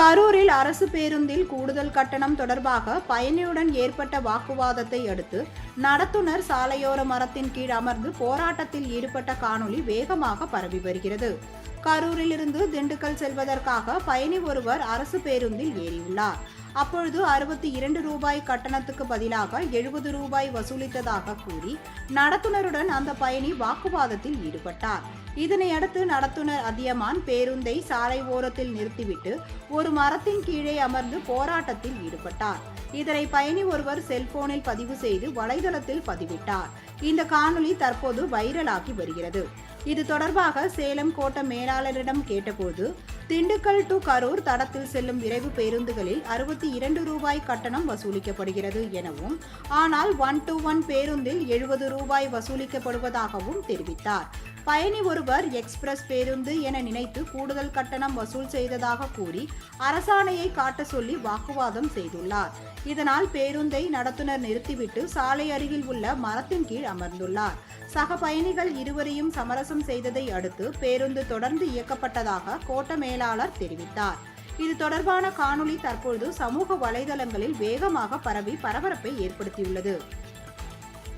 கரூரில் அரசு பேருந்தில் கூடுதல் கட்டணம் தொடர்பாக பயணியுடன் ஏற்பட்ட வாக்குவாதத்தை அடுத்து நடத்துனர் சாலையோர மரத்தின் கீழ் அமர்ந்து போராட்டத்தில் ஈடுபட்ட காணொலி வேகமாக பரவி வருகிறது. கரூரில் இருந்து திண்டுக்கல் செல்வதற்காக பயணி ஒருவர் அரசு பேருந்தில் ஏறியுள்ளார். அப்பொழுது அறுபத்தி இரண்டு ரூபாய் கட்டணத்துக்கு பதிலாக எழுபது ரூபாய் வசூலித்ததாக கூறி நடத்துனருடன் அந்த பயணி வாக்குவாதத்தில் ஈடுபட்டார். இதனையடுத்து நடத்துனர் அதியமான் பேருந்தை சாலை ஓரத்தில் நிறுத்திவிட்டு ஒரு மரத்தின் கீழே அமர்ந்து போராட்டத்தில் ஈடுபட்டார். இதனை பயணி ஒருவர் செல்போனில் பதிவு செய்து வலைதளத்தில் பதிவிட்டார். இந்த காணொளி தற்போது வைரலாகி வருகிறது. இது தொடர்பாக சேலம் கோட்ட மேலாளரிடம் கேட்டபோது திண்டுக்கல் டு கரூர் தடத்தில் செல்லும் விரைவு பேருந்துகளில் அறுபத்தி இரண்டு ரூபாய் கட்டணம் வசூலிக்கப்படுகிறது எனவும் ஆனால் ஒன் டு ஒன் பேருந்தில் எழுபது ரூபாய் வசூலிக்கப்படுவதாகவும் தெரிவித்தார். பயணி ஒருவர் எக்ஸ்பிரஸ் பேருந்து என நினைத்து கூடுதல் கட்டணம் வசூல் செய்ததாக கூறி அரசாணையை காட்ட சொல்லி வாக்குவாதம் செய்துள்ளார். இதனால் பேருந்தை நடத்துனர் நிறுத்திவிட்டு சாலை அருகில் உள்ள மரத்தின் கீழ் அமர்ந்துள்ளார். சக பயணிகள் இருவரையும் சமரசம் செய்ததை அடுத்து பேருந்து தொடர்ந்து இயக்கப்பட்டதாக கோட்ட மேலாளர் தெரிவித்தார். இது தொடர்பான காணொளி தற்பொழுது சமூக வலைதளங்களில் வேகமாக பரவி பரபரப்பை ஏற்படுத்தியுள்ளது.